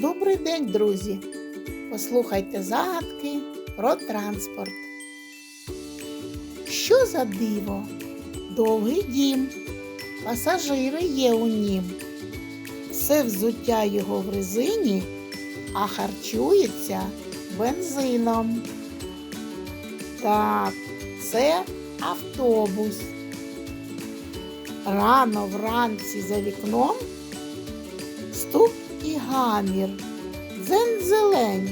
Добрий день, друзі! Послухайте загадки про транспорт. Що за диво? Довгий дім, пасажири є у нім. Все взуття його в резині, а харчується бензином. Так, це автобус. Рано вранці за вікном стук і гамір, дзень-зелень.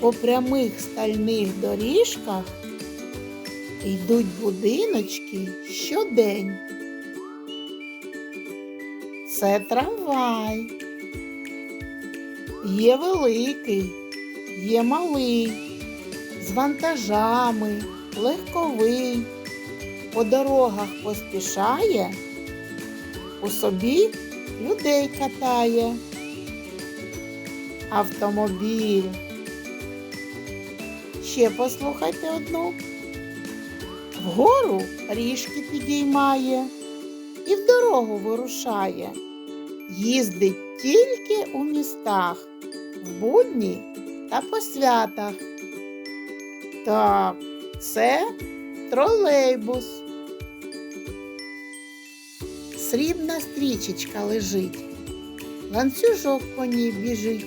По прямих стальних доріжках йдуть будиночки щодень. Це трамвай. Є великий, є малий, з вантажами, легковий. По дорогах поспішає, у собі людей катає. Автомобіль. Ще послухайте одну. Вгору ріжки підіймає і в дорогу вирушає. Їздить тільки у містах, в будні та по святах. Так, це тролейбус. Срібна стрічечка лежить, ланцюжок по ній біжить,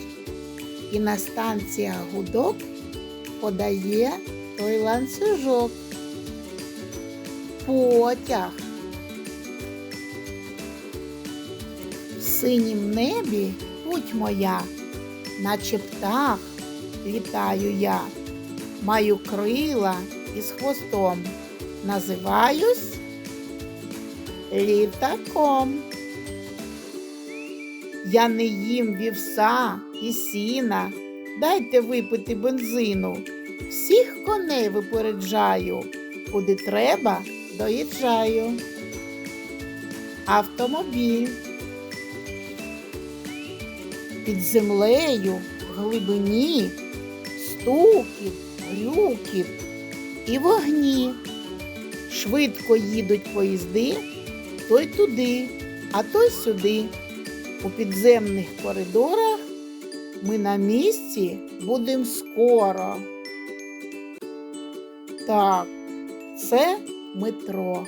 і на станціях гудок подає той ланцюжок. Потяг. В синім небі путь моя, наче птах літаю я, маю крила із хвостом, називаюсь літаком. Я не їм вівса і сіна, дайте випити бензину. Всіх коней випереджаю, куди треба, доїжджаю. Автомобіль. Під землею в глибині стукіт, грюкіт і вогні. Швидко їдуть поїзди, той туди, а той сюди. У підземних коридорах ми на місці будемо скоро. Так, це метро.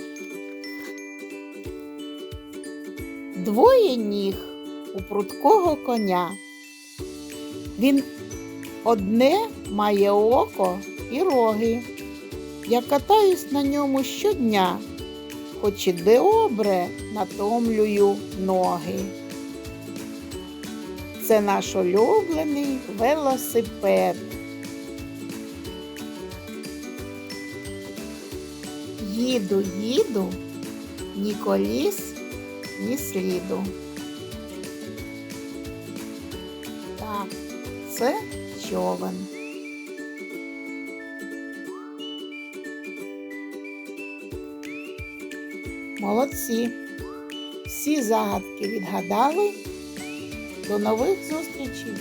Двоє ніг у прудкого коня. Він одне має око і роги. Я катаюсь на ньому щодня, хоч і добре натомлюю ноги. Це наш улюблений велосипед. Їду, їду, ні коліс, ні сліду. Так, це човен. Молодці. Всі загадки відгадали. До нових зустрічей!